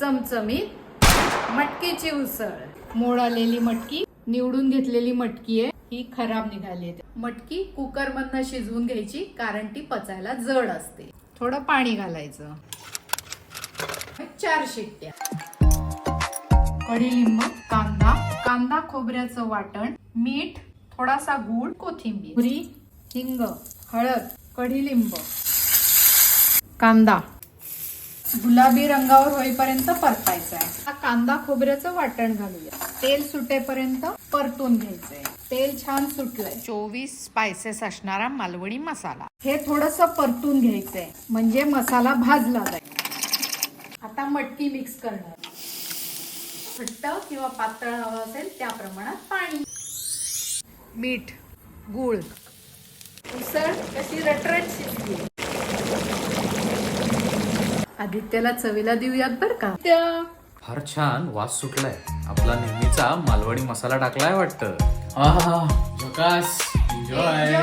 चमचमीत मटकीची उसळ. मोड आलेली मटकी निवडून घेतलेली मटकी आहे ही खराब निघाली आहे. मटकी कुकर मधनं शिजवून घ्यायची कारण ती पचायला जड असते. थोडं पाणी घालायचं. चार शिट्ट्या. कडीलिंब कांदा कांदा खोबऱ्याचं वाटण मीठ थोडासा गूळ कोथिंबीर पुरी हिंग हळद कढीलिंब. कांदा. गुलाबी रंगावर होईपर्यंत परतायचा आहे हा कांदा खोबऱ्याचं वाटण घालूया. तेल सुटेपर्यंत परतून घ्यायचंय. तेल छान सुटलंय. चोवीस स्पायसेस असणारा मालवणी मसाला. हे थोडस परतून घ्यायचंय. म्हणजे मसाला भाजला जाईल. आता मटकी मिक्स करणार. घट्ट किंवा पातळ हवं असेल त्या प्रमाणात पाणी. मीठ गूळ. उसळ कशी रटरट शिजली. आदित्याला चवीला देऊयात बर का. त्या फार छान वास सुटलाय. आपला नेहमीचा मालवणी मसाला टाकलाय वाटतं. आहा झकास. एन्जॉय.